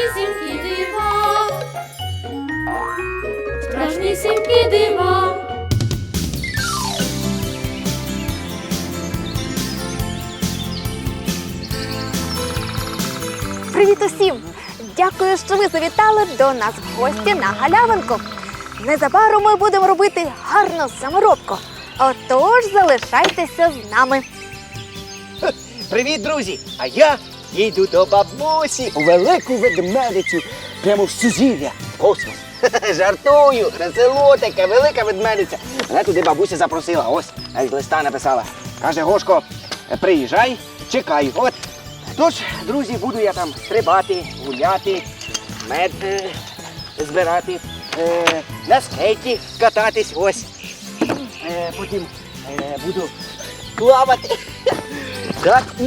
страшнісінькі дива. Страшнісінькі дива. Привіт усім! Дякую, що ви завітали до нас в гості на галявинку. Незабаром ми будемо робити гарну саморобку. Отож, залишайтеся з нами. Привіт, друзі! А я їду до бабусі у велику ведмедицю, прямо в сузір'я, в космос. Жартую, село таке, велика ведмедиця. Мене туди бабуся запросила. Ось, навіть листа написала. Каже, Гошко, приїжджай, чекай. От. Тож, друзі, буду я там стрибати, гуляти, мед е, збирати, е, на скейті кататись. Ось. Е, потім е, буду плавати. Так, і,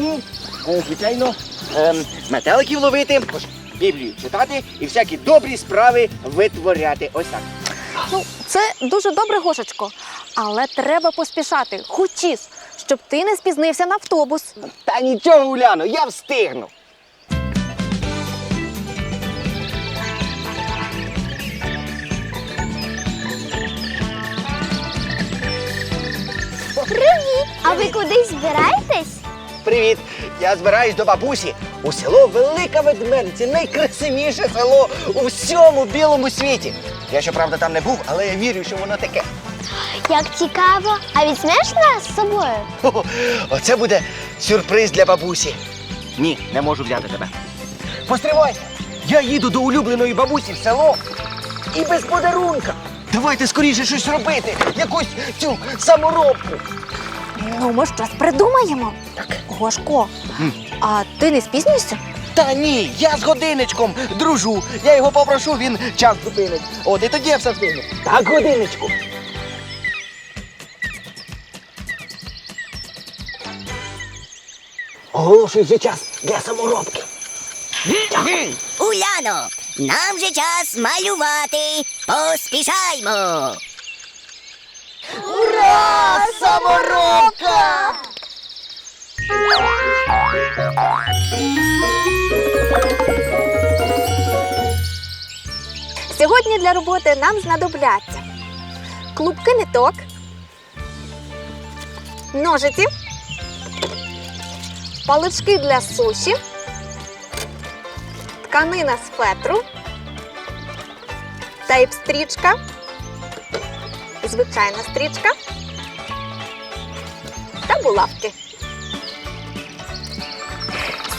е, звичайно, ем, метеликів ловити, Біблію читати і всякі добрі справи витворяти. Ось так. Ну, це дуже добре, Гошечко. Але треба поспішати, хочіш, щоб ти не спізнився на автобус. Та нічого, Уляно, я встигну. Привіт! А ви кудись збираєтесь? Привіт! Я збираюсь до бабусі у село Велика Ведмедиця, найкрасивіше село у всьому білому світі. Я щоправда там не був, але я вірю, що воно таке. Як цікаво, а візьмеш нас з собою? Хо-хо, Оце буде сюрприз для бабусі. Ні, не можу взяти тебе. Постривайте! Я їду до улюбленої бабусі в село і без подарунка. Давайте скоріше щось робити, якусь цю саморобку. Ну, ми щось придумаємо. Так. Гошко, а ти не спізнюєшся? Та ні, я з годинничком дружу. Я його попрошу, він час зупинить. От і тоді я все встигну. Так, годинничку. Оголошую вже час для саморобки. Уляно, нам же час малювати. Поспішаймо. Ура! Саморобка! Сьогодні для роботи нам знадобляться клубки ниток, ножиці, палички для суші, тканина з фетру, тейп-стрічка, звичайна стрічка та булавки.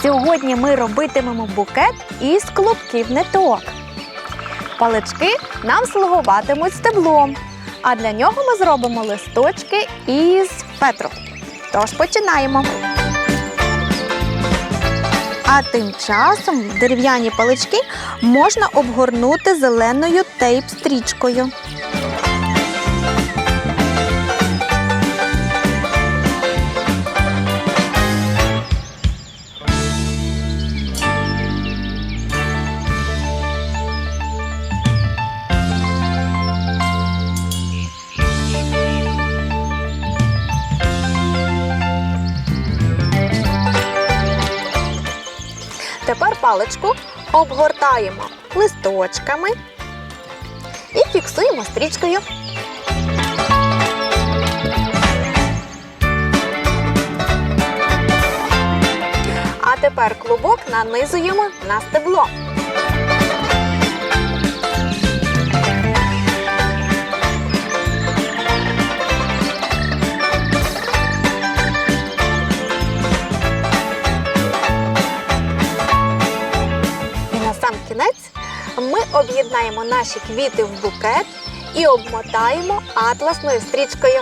Сьогодні ми робитимемо букет із клубків ниток. Палички нам слугуватимуть стеблом, а для нього ми зробимо листочки із фетру. Тож починаємо. А тим часом дерев'яні палички можна обгорнути зеленою тейп-стрічкою. Тепер паличку обгортаємо листочками і фіксуємо стрічкою. А тепер клубок нанизуємо на стебло. Об'єднаємо наші квіти в букет і обмотаємо атласною стрічкою.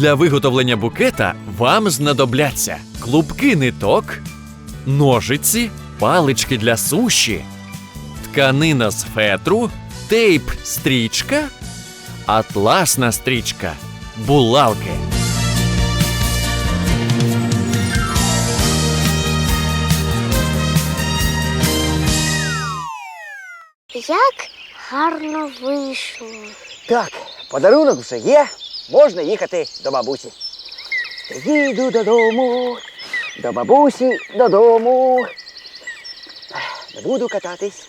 Для виготовлення букета вам знадобляться клубки ниток, ножиці, палички для суші, тканина з фетру, тейп стрічка, атласна стрічка, булавки. Як гарно вийшло. Так, подарунок вже є, можна їхати до бабусі. Їду додому, до бабусі додому. Не буду кататись.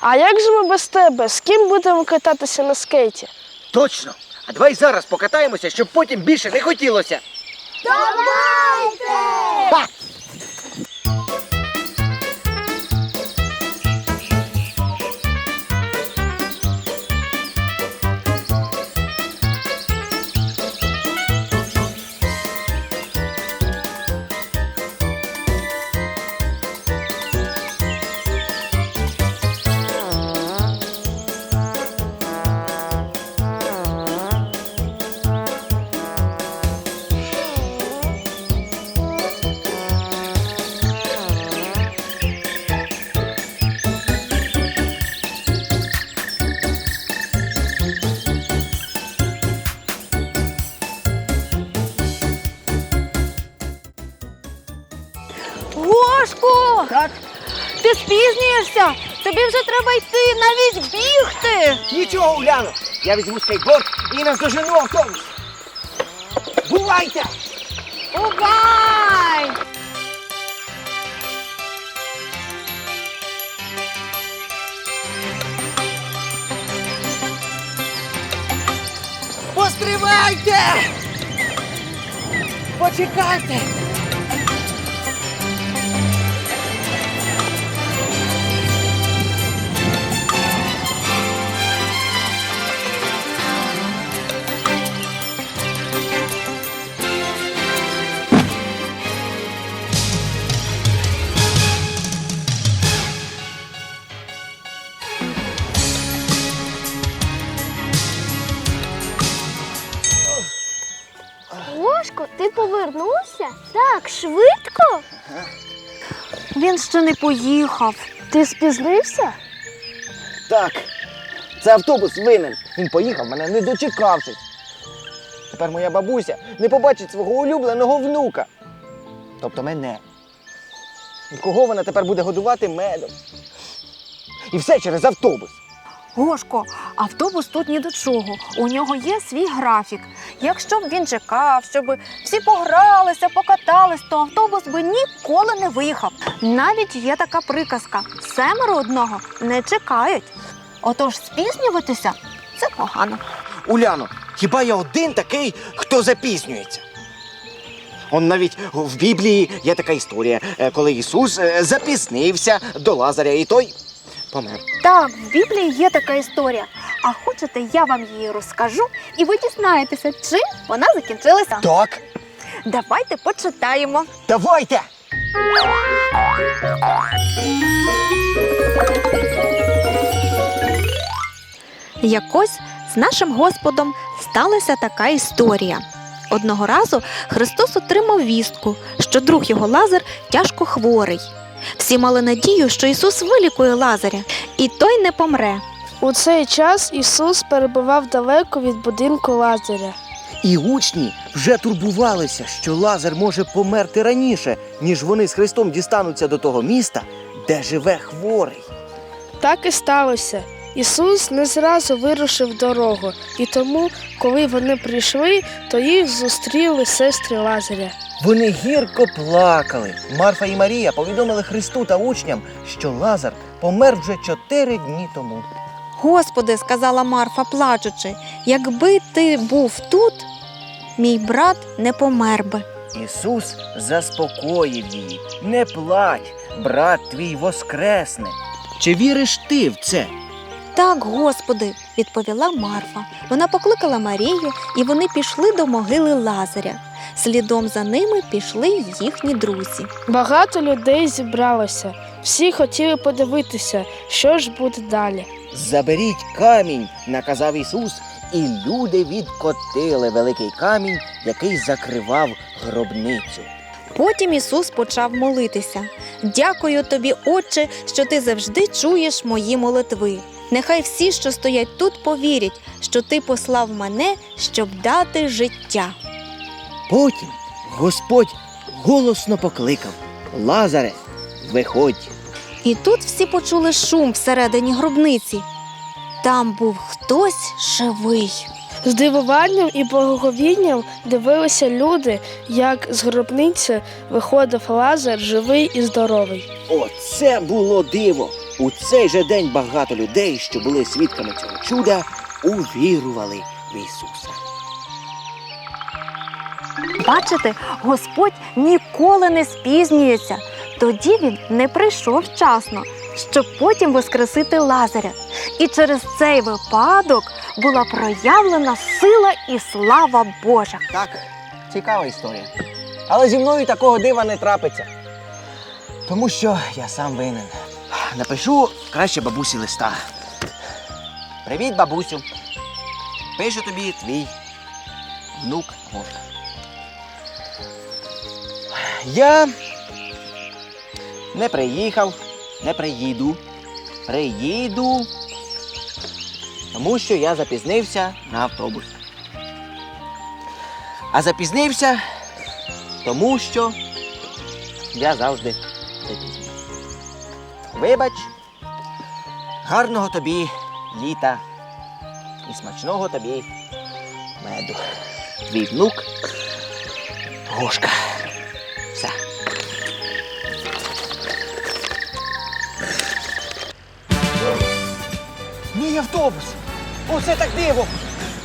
А як же ми без тебе? З ким будемо кататися на скейті? Точно. А давай зараз покатаємося, щоб потім більше не хотілося. Давайте! Спізнюєшся! Тобі вже треба йти, навіть бігти! нічого, Уляно. Я візьму скейтборд і наздожену автобус. Бувайте! Бувай! Постривайте! Почекайте! Повернувся? Так, швидко. Він ще не поїхав. Ти спізнився? Так, це автобус винен. Він поїхав, мене не дочекавшись. Тепер моя бабуся не побачить свого улюбленого внука. Тобто мене. І кого вона тепер буде годувати медом? І все через автобус. Гошко, автобус тут ні до чого. У нього є свій графік. Якщо б він чекав, щоб всі погралися, покатались, то автобус би ніколи не виїхав. Навіть є така приказка: семеро одного не чекають. Отож, спізнюватися це погано. Уляно, хіба я один такий, хто запізнюється? Он навіть в Біблії є така історія, е, коли Ісус е, запізнився до Лазаря, і той помер. Так, в Біблії є така історія. А хочете, я вам її розкажу, і ви дізнаєтеся, чим вона закінчилася. Так, Давайте почитаємо. давайте! Якось з нашим Господом сталася така історія. Одного разу Христос отримав вістку, що друг його Лазар тяжко хворий. Всі мали надію, що Ісус вилікує Лазаря, і той не помре. У цей час Ісус перебував далеко від будинку Лазаря. І учні вже турбувалися, що Лазар може померти раніше, ніж вони з Христом дістануться до того міста, де живе хворий. Так і сталося. Ісус не зразу вирушив дорогу, і тому, коли вони прийшли, то їх зустріли сестри Лазаря. Вони гірко плакали. Марфа і Марія повідомили Христу та учням, що Лазар помер вже чотири дні тому. Господи, сказала Марфа, плачучи, якби ти був тут, мій брат не помер би. Ісус заспокоїв її. Не плач, брат твій воскресне. Чи віриш ти в це? Так, Господи, відповіла Марфа. Вона покликала Марію, і вони пішли до могили Лазаря. Слідом за ними пішли їхні друзі. Багато людей зібралося. Всі хотіли подивитися, що ж буде далі. Заберіть камінь, наказав Ісус, і люди відкотили великий камінь, який закривав гробницю. Потім Ісус почав молитися. Дякую тобі, Отче, що ти завжди чуєш мої молитви. Нехай всі, що стоять тут, повірять, що ти послав мене, щоб дати життя. Потім Господь голосно покликав Лазаре, виходь. І тут всі почули шум всередині гробниці. Там був хтось живий. З дивуванням і благоговінням дивилися люди, як з гробниці виходив Лазар живий і здоровий. Оце було диво. У цей же день багато людей, що були свідками цього чуда, увірували в Ісуса. Бачите, Господь ніколи не спізнюється. Тоді він не прийшов вчасно, щоб потім воскресити Лазаря. І через цей випадок була проявлена сила і слава Божа. Так, цікава історія. Але зі мною такого дива не трапиться. Тому що я сам винен. Напишу краще бабусі листа. Привіт, бабусю. Пише тобі твій внук Гошка. Я не приїхав, не приїду. Приїду. Тому що я запізнився на автобус. А запізнився, тому що я завжди запізнююсь. Вибач, гарного тобі літа і смачного тобі меду. Твій внук Гошка. Автобус! Оце так диво!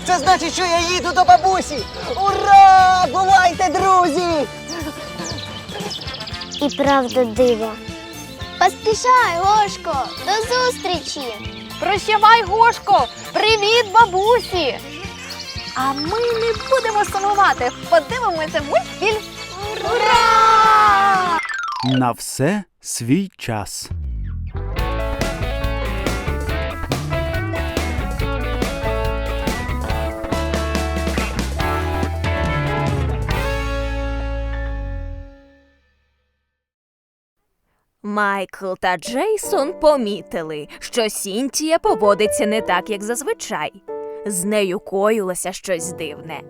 Це значить, що я їду до бабусі! Ура! Бувайте, друзі! І правда диво. Поспішай, Гошко, до зустрічі! Прощавай, Гошко! Привіт, бабусі! А ми не будемо сумувати. Подивимося мультфільм. Ура! На все свій час. Майкл та Джейсон помітили, що Сінтія поводиться не так, як зазвичай. З нею коїлося щось дивне.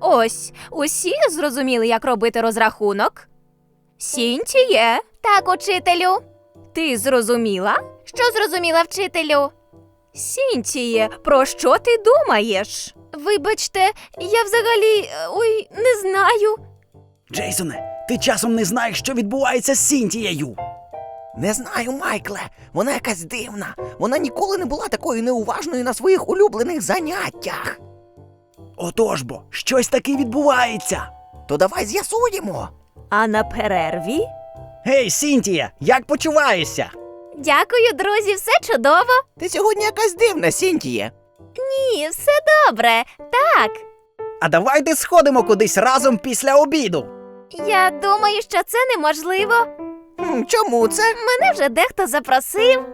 Ось, усі зрозуміли, як робити розрахунок. Сінтіє, Так, учителю. ти зрозуміла? Що зрозуміла вчителю? Сінтіє, про що ти думаєш? Вибачте, я взагалі. е, Ой, не знаю. Джейсоне, ти часом не знаєш, що відбувається з Сінтією. Не знаю, Майкле. Вона якась дивна. Вона ніколи не була такою неуважною на своїх улюблених заняттях. Отож бо, щось таке відбувається. То давай з'ясуємо. А на перерві? Гей, Сінтія, як почуваєшся? Дякую, друзі, все чудово. Ти сьогодні якась дивна, Сінтіє. Ні, все добре. Так. А давайте сходимо кудись разом після обіду. Я думаю, що це неможливо. М, Чому це? Мене вже дехто запросив.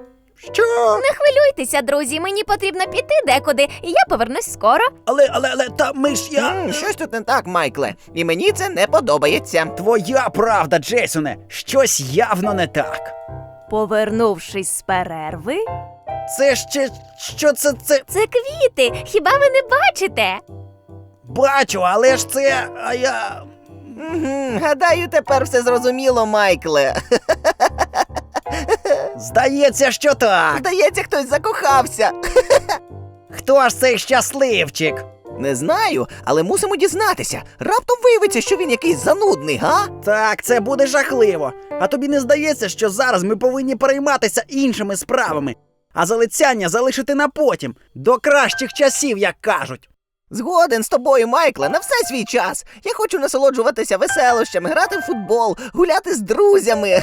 Що? Не хвилюйтеся, друзі, мені потрібно піти декуди, і я повернусь скоро. Але, але, але, та ми ж я. М, Щось тут не так, Майкле. І мені це не подобається. Твоя правда, Джейсоне, щось явно не так. Повернувшись з перерви, Це ще що це це Це квіти, хіба ви не бачите? бачу, але ж це. А я. Гадаю, тепер все зрозуміло, Майкле. Здається, що так. Здається, хтось закохався. Хто ж цей щасливчик? Не знаю, але мусимо дізнатися. Раптом виявиться, що він якийсь занудний, га? Так, це буде жахливо. А тобі не здається, що зараз ми повинні перейматися іншими справами, а залицяння залишити на потім, до кращих часів, як кажуть. Згоден з тобою, Майкле, на все свій час. Я хочу насолоджуватися веселощами, грати в футбол, гуляти з друзями.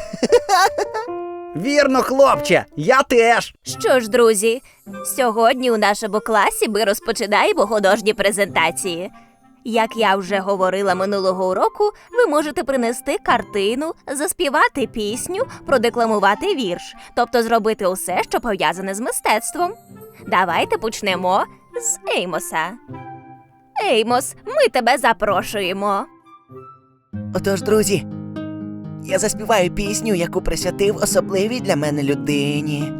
Вірно, хлопче, я теж. Що ж, друзі, сьогодні у нашому класі ми розпочинаємо художні презентації. Як я вже говорила минулого уроку, ви можете принести картину, заспівати пісню, продекламувати вірш, тобто зробити усе, що пов'язане з мистецтвом. Давайте почнемо. з Еймоса. Еймос, ми тебе запрошуємо. Отож, друзі, я заспіваю пісню, яку присвятив особливій для мене людині.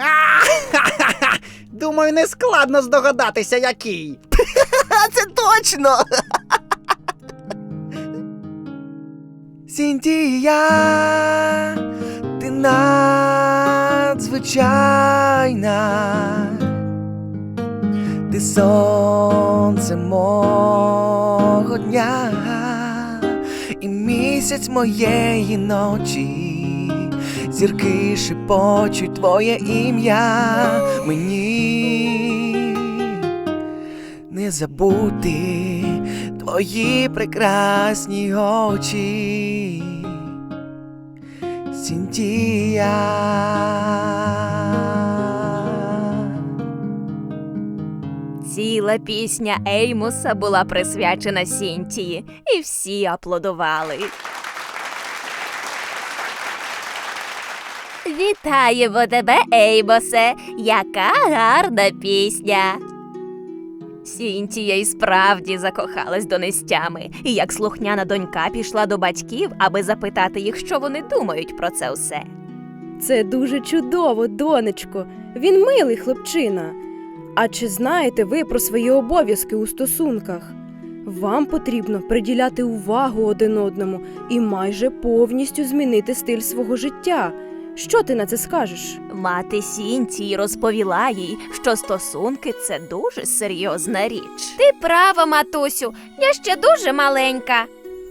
Думаю, не складно здогадатися, який. Це точно. Сінтія, ти надзвичайна. Ти сонце мого дня і місяць моєї ночі. Зірки шепочуть твоє ім'я мені не забути твої прекрасні очі. Сінтія. Ціла пісня Еймоса була присвячена Сінтії, і всі аплодували. Вітаємо тебе, Еймосе! Яка гарна пісня! Сінтія й справді закохалась до нестями, і як слухняна донька пішла до батьків, аби запитати їх, що вони думають про це все. Це дуже чудово, донечко. Він милий хлопчина. А чи знаєте ви про свої обов'язки у стосунках? Вам потрібно приділяти увагу один одному і майже повністю змінити стиль свого життя. Що ти на це скажеш? Мати Сінтії розповіла їй, що стосунки це дуже серйозна річ. Ти права, матусю, я ще дуже маленька.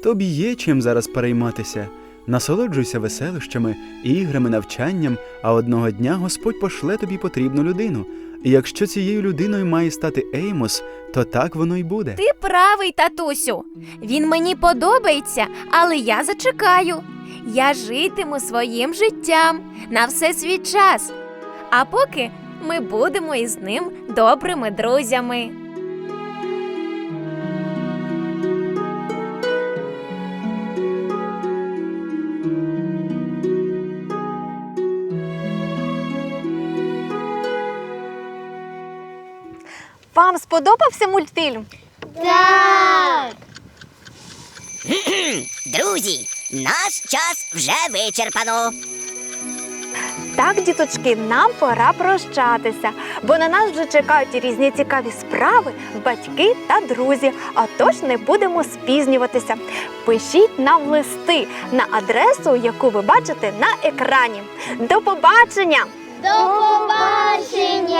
Тобі є чим зараз перейматися. Насолоджуйся веселищами, іграми, навчанням, а одного дня Господь пошле тобі потрібну людину. І якщо цією людиною має стати Еймос, то так воно й буде. Ти правий, татусю. Він мені подобається, але я зачекаю. Я житиму своїм життям на все свій час. А поки ми будемо із ним добрими друзями. Сподобався мультфільм? Так. Друзі, наш час вже вичерпано. Так, діточки, нам пора прощатися, бо на нас вже чекають різні цікаві справи, батьки та друзі. А тож не будемо спізнюватися. Пишіть нам листи на адресу, яку ви бачите на екрані. До побачення! До побачення!